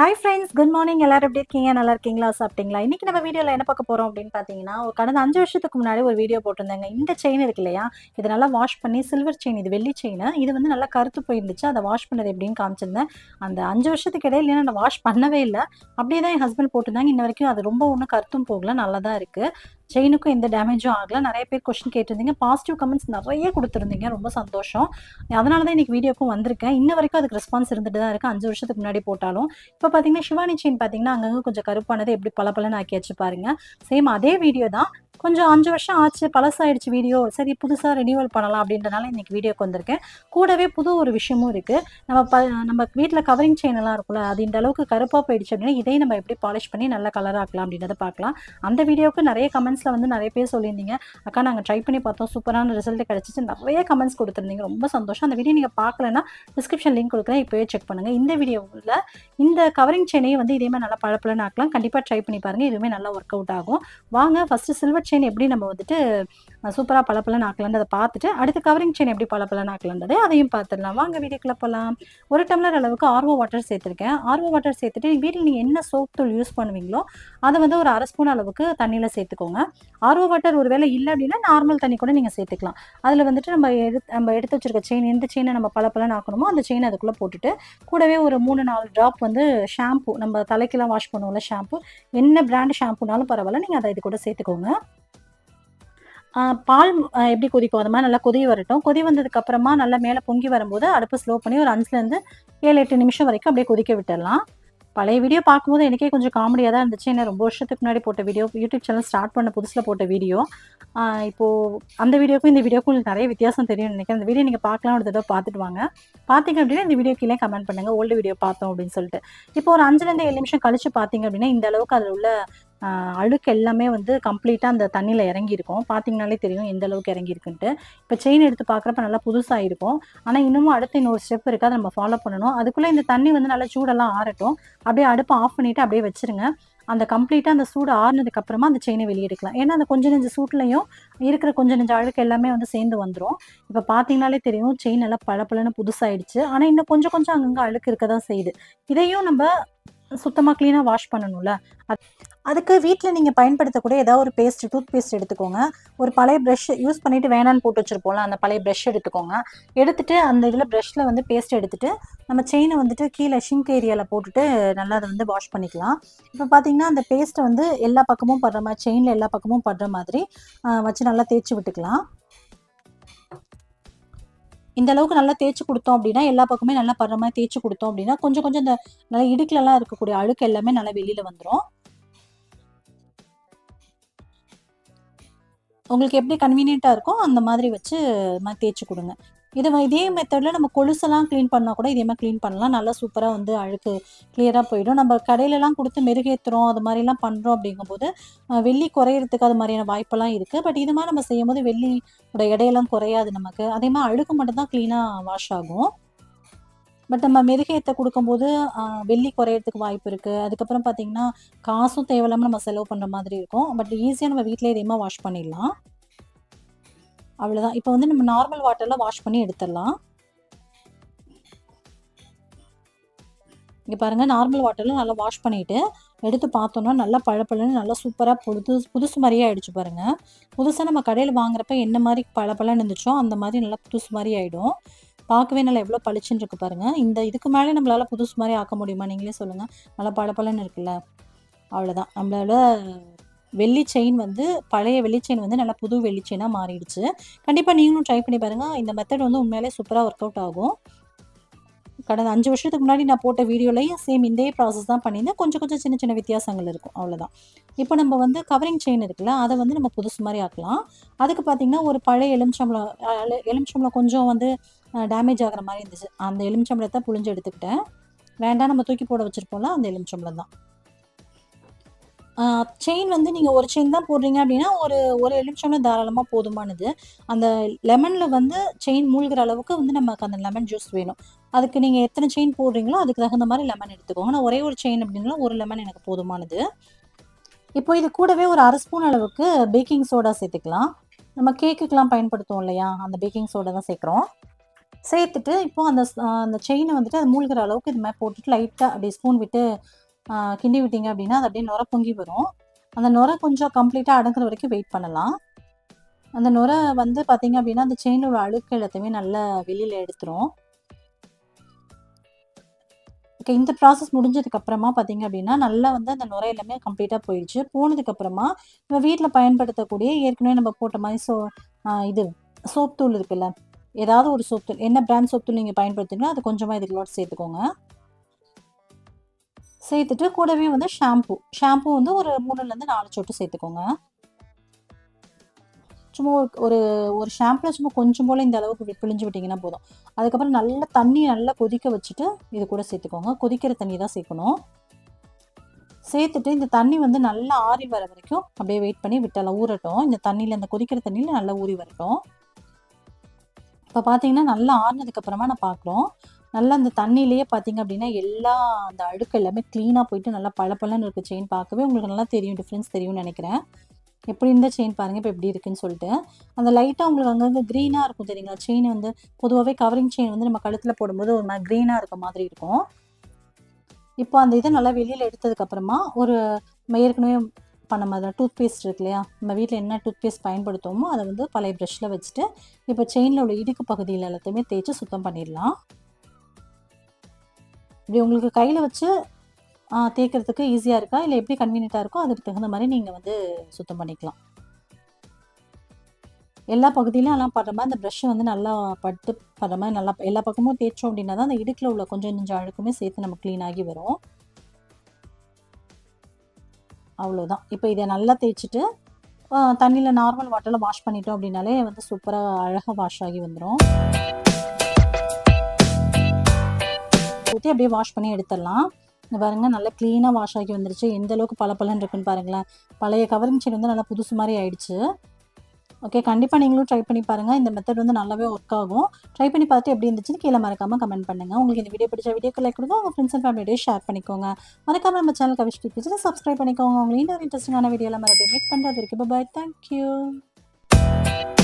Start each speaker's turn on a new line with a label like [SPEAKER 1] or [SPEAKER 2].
[SPEAKER 1] hi friends good morning எல்லாரும் எப்படி இருக்கீங்க நல்லா இருக்கீங்களா சாப்பிட்டீங்களா இன்றைக்கி நம்ம வீடியோவில் என்ன பார்க்க போகிறோம் அப்படின்னு பார்த்தீங்கன்னா கடந்த அஞ்சு வருஷத்துக்கு முன்னாடி ஒரு வீடியோ போட்டிருந்தாங்க இந்த செயின் இருக்கு இல்லையா இதை நல்லா வாஷ் பண்ணி சில்வர் செயின் இது வெள்ளி செயின் இது வந்து நல்லா கருத்து போயிருந்துச்சு அதை வாஷ் பண்ணது எப்படின்னு காமிச்சிருந்தேன் அந்த அஞ்சு வருஷத்துக்கு இடையில நான் வாஷ் பண்ணவே இல்லை அப்படியே தான் என் ஹஸ்பண்ட் போட்டிருந்தாங்க இன்ன வரைக்கும் அது ரொம்ப ஒன்றும் கருத்தும் போகல நல்லா தான் இருக்குது செயினுக்கும் எந்த டேமேஜும் ஆகல நிறைய பேர் கொஸ்டின் கேட்டிருந்தீங்க பாசிட்டிவ் கமெண்ட்ஸ் நிறைய கொடுத்துருந்தீங்க ரொம்ப சந்தோஷம் அதனால தான் இன்னைக்கு வீடியோக்கும் வந்திருக்கேன் இன்ன வரைக்கும் அதுக்கு ரெஸ்பான்ஸ் இருந்துட்டு தான் இருக்குது அஞ்சு வருஷத்துக்கு முன்னாடி போட்டாலும் இப்போ பார்த்தீங்கன்னா சிவானி செயின் பார்த்தீங்கன்னா அங்கங்கே கொஞ்சம் கருப்பானது எப்படி பல பலன் ஆக்கி வச்சு பாருங்க சேம் அதே வீடியோ தான் கொஞ்சம் அஞ்சு வருஷம் ஆச்சு பழசாயிடுச்சு வீடியோ சரி புதுசாக ரினியூவல் பண்ணலாம் அப்படின்றனால இன்றைக்கி வீடியோக்கு வந்திருக்கேன் கூடவே புது ஒரு விஷயமும் இருக்குது நம்ம ப நம்ம வீட்டில் கவரிங் செயின் எல்லாம் இருக்கும்ல அது இந்த அளவுக்கு கருப்பாக போயிடுச்சு அப்படின்னா இதையும் நம்ம எப்படி பாலிஷ் பண்ணி நல்லா கலர் ஆக்கலாம் அப்படின்றத பார்க்கலாம் அந்த வீடியோவுக்கு நிறைய கமெண்ட்ஸ் கமெண்ட்ஸில் வந்து நிறைய பேர் சொல்லியிருந்தீங்க அக்கா நாங்கள் ட்ரை பண்ணி பார்த்தோம் சூப்பரான ரிசல்ட் கிடச்சிச்சு நிறைய கமெண்ட்ஸ் கொடுத்துருந்தீங்க ரொம்ப சந்தோஷம் அந்த வீடியோ நீங்கள் பார்க்கலன்னா டிஸ்கிரிப்ஷன் லிங்க் கொடுக்குறேன் இப்போயே செக் பண்ணுங்கள் இந்த வீடியோவில் இந்த கவரிங் செயினையும் வந்து இதேமாதிரி நல்லா பழப்பிலன்னு ஆக்கலாம் கண்டிப்பாக ட்ரை பண்ணி பாருங்கள் இதுவுமே நல்லா ஒர்க் அவுட் ஆகும் வாங்க ஃபஸ்ட்டு சில்வர் செயின் எப்படி நம்ம வந்துட்டு சூப்பராக பல ஆக்கலான்னு அதை பார்த்துட்டு அடுத்து கவரிங் செயின் எப்படி பழப்பழம் நாக்கலான்றதை அதையும் பார்த்துடலாம் வாங்க வீடியோக்குள்ளே போகலாம் ஒரு டம்ளர் அளவுக்கு ஆர்வோ வாட்டர் சேர்த்துருக்கேன் ஆர்வோ வாட்டர் சேர்த்துட்டு வீட்டில் நீங்கள் என்ன சோப் தூள் யூஸ் பண்ணுவீங்களோ அதை வந்து ஒரு அரை ஸ்பூன் அளவுக்கு தண்ணியில் சேர்த்துக்கோங்க ஆர்வோ வாட்டர் ஒரு வேளை இல்லை அப்படின்னா நார்மல் தண்ணி கூட நீங்கள் சேர்த்துக்கலாம் அதில் வந்துட்டு நம்ம எடுத்து நம்ம எடுத்து வச்சிருக்க செயின் எந்த செயினை நம்ம பழப்பழம் நாக்கணுமோ அந்த செயின் அதுக்குள்ளே போட்டுட்டு கூடவே ஒரு மூணு நாலு ட்ராப் வந்து ஷாம்பு நம்ம தலைக்கெல்லாம் வாஷ் பண்ணுவோம்ல ஷாம்பு என்ன பிராண்ட் ஷாம்புனாலும் பரவாயில்ல நீங்கள் அதை இது கூட சேர்த்துக்கோங்க பால் எப்படி கொதிக்கும் அது மாதிரி நல்லா கொதி வரட்டும் கொதி வந்ததுக்கு அப்புறமா நல்லா மேலே பொங்கி வரும்போது அடுப்பு ஸ்லோ பண்ணி ஒரு அஞ்சுலேருந்து ஏழு எட்டு நிமிஷம் வரைக்கும் அப்படியே கொதிக்க விட்டுடலாம் பழைய வீடியோ பார்க்கும்போது எனக்கே கொஞ்சம் காமெடியாக தான் இருந்துச்சு ஏன்னா ரொம்ப வருஷத்துக்கு முன்னாடி போட்ட வீடியோ யூடியூப் சேனல் ஸ்டார்ட் பண்ண புதுசில் போட்ட வீடியோ இப்போது அந்த வீடியோக்கும் இந்த வீடியோக்கும் நிறைய வித்தியாசம் தெரியும் நினைக்கிறேன் அந்த வீடியோ நீங்கள் பார்க்கலாம் ஒரு தடவை பார்த்துட்டு வாங்க பார்த்தீங்க அப்படின்னா இந்த வீடியோ கீழே கமெண்ட் பண்ணுங்கள் ஓல்டு வீடியோ பார்த்தோம் அப்படின்னு சொல்லிட்டு இப்போ ஒரு அஞ்சுலேருந்து ஏழு நிமிஷம் கழிச்சு பார்த்தீங்க அப்படின்னா இந்த அளவுக்கு அதில் உள்ள அழுக்கு எல்லாமே வந்து கம்ப்ளீட்டாக அந்த தண்ணியில் இறங்கியிருக்கும் பார்த்தீங்கனாலே தெரியும் எந்த அளவுக்கு இறங்கியிருக்குன்ட்டு இப்போ செயின் எடுத்து பார்க்குறப்ப நல்லா புதுசாக இருக்கும் ஆனால் இன்னமும் அடுத்து இன்னொரு ஸ்டெப் இருக்குது அதை நம்ம ஃபாலோ பண்ணணும் அதுக்குள்ளே இந்த தண்ணி வந்து நல்லா சூடெல்லாம் ஆறட்டும் அப்படியே அடுப்பை ஆஃப் பண்ணிவிட்டு அப்படியே வச்சுருங்க அந்த கம்ப்ளீட்டாக அந்த சூடு ஆறுனதுக்கு அப்புறமா அந்த செயினை வெளியெடுக்கலாம் ஏன்னா அந்த கொஞ்சம் நெஞ்சு சூட்லையும் இருக்கிற கொஞ்சம் நெஞ்ச அழுக்கு எல்லாமே வந்து சேர்ந்து வந்துடும் இப்போ பார்த்தீங்கனாலே தெரியும் செயின் நல்லா பழப்பழன்னு புதுசாகிடுச்சு ஆனால் இன்னும் கொஞ்சம் கொஞ்சம் அங்கங்கே அழுக்கு இருக்க தான் செய்யுது இதையும் நம்ம சுத்தமாக க்ளீனாக வாஷ் பண்ணணும்ல அது அதுக்கு வீட்டில் நீங்கள் பயன்படுத்தக்கூடிய ஏதாவது ஒரு பேஸ்ட் டூத் பேஸ்ட் எடுத்துக்கோங்க ஒரு பழைய ப்ரஷ் யூஸ் பண்ணிவிட்டு வேணான்னு போட்டு வச்சுருப்போம்ல அந்த பழைய ப்ரஷ் எடுத்துக்கோங்க எடுத்துகிட்டு அந்த இதில் ப்ரெஷ்ஷில் வந்து பேஸ்ட் எடுத்துகிட்டு நம்ம செயினை வந்துட்டு கீழே ஷிங்க் ஏரியாவில் போட்டுட்டு நல்லா அதை வந்து வாஷ் பண்ணிக்கலாம் இப்போ பார்த்தீங்கன்னா அந்த பேஸ்ட்டை வந்து எல்லா பக்கமும் படுற மாதிரி செயினில் எல்லா பக்கமும் படுற மாதிரி வச்சு நல்லா தேய்ச்சி விட்டுக்கலாம் இந்த அளவுக்கு நல்லா தேய்ச்சி கொடுத்தோம் அப்படின்னா எல்லா பக்கமே நல்லா படுற மாதிரி தேய்ச்சி கொடுத்தோம் அப்படின்னா கொஞ்சம் கொஞ்சம் இந்த நல்லா இடுக்கலாம் இருக்கக்கூடிய அழுக்கு எல்லாமே நல்லா வெளியில வந்துடும் உங்களுக்கு எப்படி கன்வீனியன்ட்டா இருக்கோ அந்த மாதிரி வச்சு மாதிரி தேய்ச்சி கொடுங்க இது இதே மெத்தடில் நம்ம கொலுசெல்லாம் க்ளீன் பண்ணால் கூட இதே மாதிரி க்ளீன் பண்ணலாம் நல்லா சூப்பராக வந்து அழுக்கு கிளியராக போயிடும் நம்ம கடையிலலாம் கொடுத்து மெருகேற்றுறோம் அது மாதிரிலாம் பண்ணுறோம் அப்படிங்கும்போது வெள்ளி குறையிறதுக்கு அது மாதிரியான வாய்ப்பெல்லாம் இருக்குது பட் இது மாதிரி நம்ம செய்யும் போது வெள்ளியோட இடையெல்லாம் குறையாது நமக்கு அதே மாதிரி அழுக்கு மட்டும்தான் க்ளீனாக வாஷ் ஆகும் பட் நம்ம மெருகேற்ற கொடுக்கும்போது வெள்ளி குறையிறதுக்கு வாய்ப்பு இருக்குது அதுக்கப்புறம் பார்த்திங்கன்னா காசும் தேவையில்லாமல் நம்ம செலவு பண்ணுற மாதிரி இருக்கும் பட் ஈஸியாக நம்ம வீட்டிலே இதேமா வாஷ் பண்ணிடலாம் அவ்வளோதான் இப்போ வந்து நம்ம நார்மல் வாட்டரில் வாஷ் பண்ணி எடுத்துடலாம் இங்கே பாருங்கள் நார்மல் வாட்டரில் நல்லா வாஷ் பண்ணிவிட்டு எடுத்து பார்த்தோன்னா நல்லா பழப்பழன்னு நல்லா சூப்பராக புது புதுசு மாதிரியே ஆகிடுச்சு பாருங்கள் புதுசாக நம்ம கடையில் வாங்குறப்ப என்ன மாதிரி பழப்பழன்னு இருந்துச்சோ அந்த மாதிரி நல்லா புதுசு மாதிரி ஆகிடும் பார்க்கவே நல்லா எவ்வளோ பளிச்சுன்னு இருக்கு பாருங்கள் இந்த இதுக்கு மேலே நம்மளால் புதுசு மாதிரி ஆக்க முடியுமா நீங்களே சொல்லுங்கள் நல்லா பழப்பழன்னு இருக்குல்ல அவ்வளோதான் நம்மளால வெள்ளி செயின் வந்து பழைய வெள்ளி செயின் வந்து நல்லா புது வெள்ளி செயினாக மாறிடுச்சு கண்டிப்பாக நீங்களும் ட்ரை பண்ணி பாருங்கள் இந்த மெத்தட் வந்து உண்மையிலே சூப்பராக ஒர்க் அவுட் ஆகும் கடந்த அஞ்சு வருஷத்துக்கு முன்னாடி நான் போட்ட வீடியோலையும் சேம் இதே ப்ராசஸ் தான் பண்ணியிருந்தேன் கொஞ்சம் கொஞ்சம் சின்ன சின்ன வித்தியாசங்கள் இருக்கும் அவ்வளோதான் இப்போ நம்ம வந்து கவரிங் செயின் இருக்குல்ல அதை வந்து நம்ம புதுசு மாதிரி ஆக்கலாம் அதுக்கு பார்த்திங்கன்னா ஒரு பழைய எலுமிச்சம்பளம் எலுமிச்சம்பளம் கொஞ்சம் வந்து டேமேஜ் ஆகிற மாதிரி இருந்துச்சு அந்த எலுமிச்சம்பளத்தை புழிஞ்சு எடுத்துக்கிட்டேன் வேண்டாம் நம்ம தூக்கி போட வச்சுருப்போம்ல அந்த எலுமிச்சம்பளம் தான் செயின் வந்து நீங்கள் ஒரு செயின் தான் போடுறீங்க அப்படின்னா ஒரு ஒரு எலுமிச்சம்லாம் தாராளமாக போதுமானது அந்த லெமனில் வந்து செயின் மூழ்கிற அளவுக்கு வந்து நமக்கு அந்த லெமன் ஜூஸ் வேணும் அதுக்கு நீங்கள் எத்தனை செயின் போடுறீங்களோ அதுக்கு தகுந்த மாதிரி லெமன் எடுத்துக்கோங்க நான் ஒரே ஒரு செயின் அப்படின்னா ஒரு லெமன் எனக்கு போதுமானது இப்போ இது கூடவே ஒரு அரை ஸ்பூன் அளவுக்கு பேக்கிங் சோடா சேர்த்துக்கலாம் நம்ம கேக்குக்கெலாம் பயன்படுத்துவோம் இல்லையா அந்த பேக்கிங் சோடா தான் சேர்க்குறோம் சேர்த்துட்டு இப்போ அந்த அந்த செயினை வந்துட்டு அது மூழ்கிற அளவுக்கு இது மாதிரி போட்டுட்டு லைட்டாக அப்படியே ஸ்பூன் விட்டு கிண்டி விட்டீங்க அப்படின்னா அது அப்படியே நுர பொங்கி வரும் அந்த நுர கொஞ்சம் கம்ப்ளீட்டாக அடங்குற வரைக்கும் வெயிட் பண்ணலாம் அந்த நுர வந்து பார்த்தீங்க அப்படின்னா அந்த செயினோட அழுக்கு எல்லாத்தையுமே நல்லா வெளியில் எடுத்துரும் ஓகே இந்த ப்ராசஸ் முடிஞ்சதுக்கு அப்புறமா பார்த்தீங்க அப்படின்னா நல்லா வந்து அந்த நுரை எல்லாமே கம்ப்ளீட்டாக போயிடுச்சு போனதுக்கு அப்புறமா நம்ம வீட்டில் பயன்படுத்தக்கூடிய ஏற்கனவே நம்ம போட்ட மாதிரி சோ இது சோப் தூள் இருக்குல்ல ஏதாவது ஒரு சோப் தூள் என்ன பிராண்ட் சோப் தூள் நீங்கள் பயன்படுத்துங்களோ அது கொஞ்சமாக இதுக்குள்ளோட சேர்த்துக்கோங்க சேர்த்துட்டு கூடவே வந்து ஷாம்பு ஷாம்பு வந்து ஒரு மூணுலேருந்து நாலு சொட்டு சேர்த்துக்கோங்க சும்மா ஒரு ஒரு ஒரு ஷாம்பில் சும்மா கொஞ்சம் போல் இந்த அளவுக்கு பிழிஞ்சு விட்டிங்கன்னா போதும் அதுக்கப்புறம் நல்லா தண்ணி நல்லா கொதிக்க வச்சுட்டு இது கூட சேர்த்துக்கோங்க கொதிக்கிற தண்ணி தான் சேர்க்கணும் சேர்த்துட்டு இந்த தண்ணி வந்து நல்லா ஆறி வர வரைக்கும் அப்படியே வெயிட் பண்ணி விட்டலாம் ஊறட்டும் இந்த தண்ணியில் இந்த கொதிக்கிற தண்ணியில் நல்லா ஊறி வரட்டும் இப்போ பார்த்தீங்கன்னா நல்லா ஆறினதுக்கப்புறமா நான் பார்க்குறோம் நல்லா அந்த தண்ணியிலேயே பார்த்திங்க அப்படின்னா எல்லா அந்த அழுக்கு எல்லாமே க்ளீனாக போயிட்டு நல்லா பளபளன்னு இருக்குது செயின் பார்க்கவே உங்களுக்கு நல்லா தெரியும் டிஃப்ரென்ஸ் தெரியும்னு நினைக்கிறேன் எப்படி இருந்தால் செயின் பாருங்கள் இப்போ எப்படி இருக்குன்னு சொல்லிட்டு அந்த லைட்டாக உங்களுக்கு அங்கங்கே க்ரீனாக இருக்கும் தெரியுங்களா செயின் வந்து பொதுவாகவே கவரிங் செயின் வந்து நம்ம கழுத்தில் போடும்போது ஒரு மாதிரி க்ரீனாக இருக்க மாதிரி இருக்கும் இப்போ அந்த இதை நல்லா வெளியில் எடுத்ததுக்கப்புறமா ஒரு ஏற்கனவே பண்ண மாதிரி டூத் பேஸ்ட் இருக்கு இல்லையா நம்ம வீட்டில் என்ன டூத் பேஸ்ட் பயன்படுத்துவோமோ அதை வந்து பழைய ப்ரஷில் வச்சுட்டு இப்போ செயினில் உள்ள இடுக்கு பகுதியில் எல்லாத்தையுமே தேய்ச்சி சுத்தம் பண்ணிடலாம் இப்படி உங்களுக்கு கையில் வச்சு தேய்க்கிறதுக்கு ஈஸியாக இருக்கா இல்லை எப்படி கன்வீனியண்ட்டாக இருக்கோ அதுக்கு தகுந்த மாதிரி நீங்கள் வந்து சுத்தம் பண்ணிக்கலாம் எல்லா பகுதியிலையும் எல்லாம் படுற மாதிரி அந்த ப்ரஷ்ஷை வந்து நல்லா பட்டு படுற மாதிரி நல்லா எல்லா பக்கமும் தேய்ச்சோம் அப்படின்னா தான் அந்த இடுக்கில் உள்ள கொஞ்சம் கொஞ்சம் அழுக்குமே சேர்த்து நம்ம க்ளீன் ஆகி வரும் அவ்வளோதான் இப்போ இதை நல்லா தேய்ச்சிட்டு தண்ணியில் நார்மல் வாட்டரில் வாஷ் பண்ணிட்டோம் அப்படின்னாலே வந்து சூப்பராக அழகாக வாஷ் ஆகி வந்துடும் ஊற்றி அப்படியே வாஷ் பண்ணி எடுத்துடலாம் இந்த பாருங்கள் நல்லா க்ளீனாக வாஷ் ஆகி வந்துருச்சு எந்த அளவுக்கு பளபளன்னு இருக்குன்னு பாருங்களேன் பழைய கவரிங் ஷீட் வந்து நல்லா புதுசு மாதிரி ஆயிடுச்சு ஓகே கண்டிப்பாக நீங்களும் ட்ரை பண்ணி பாருங்கள் இந்த மெத்தட் வந்து நல்லாவே ஒர்க் ஆகும் ட்ரை பண்ணி பார்த்து எப்படி இருந்துச்சுன்னு கீழே மறக்காமல் கமெண்ட் பண்ணுங்கள் உங்களுக்கு இந்த வீடியோ பிடிச்ச வீடியோக்கு லைக் கொடுங்க உங்கள் ஃப்ரெண்ட்ஸ் அண்ட் ஃபேமிலியோடய ஷேர் பண்ணிக்கோங்க மறக்காமல் நம்ம சேனல் கவிஷ் பிடிச்சி சப்ஸ்கிரைப் பண்ணிக்கோங்க உங்களுக்கு இன்னொரு இன்ட்ரெஸ்டிங்கான வீடியோவில் மறுபடியும் மீட் பண்ணுறது இருக்குது பாய் தேங்க்யூ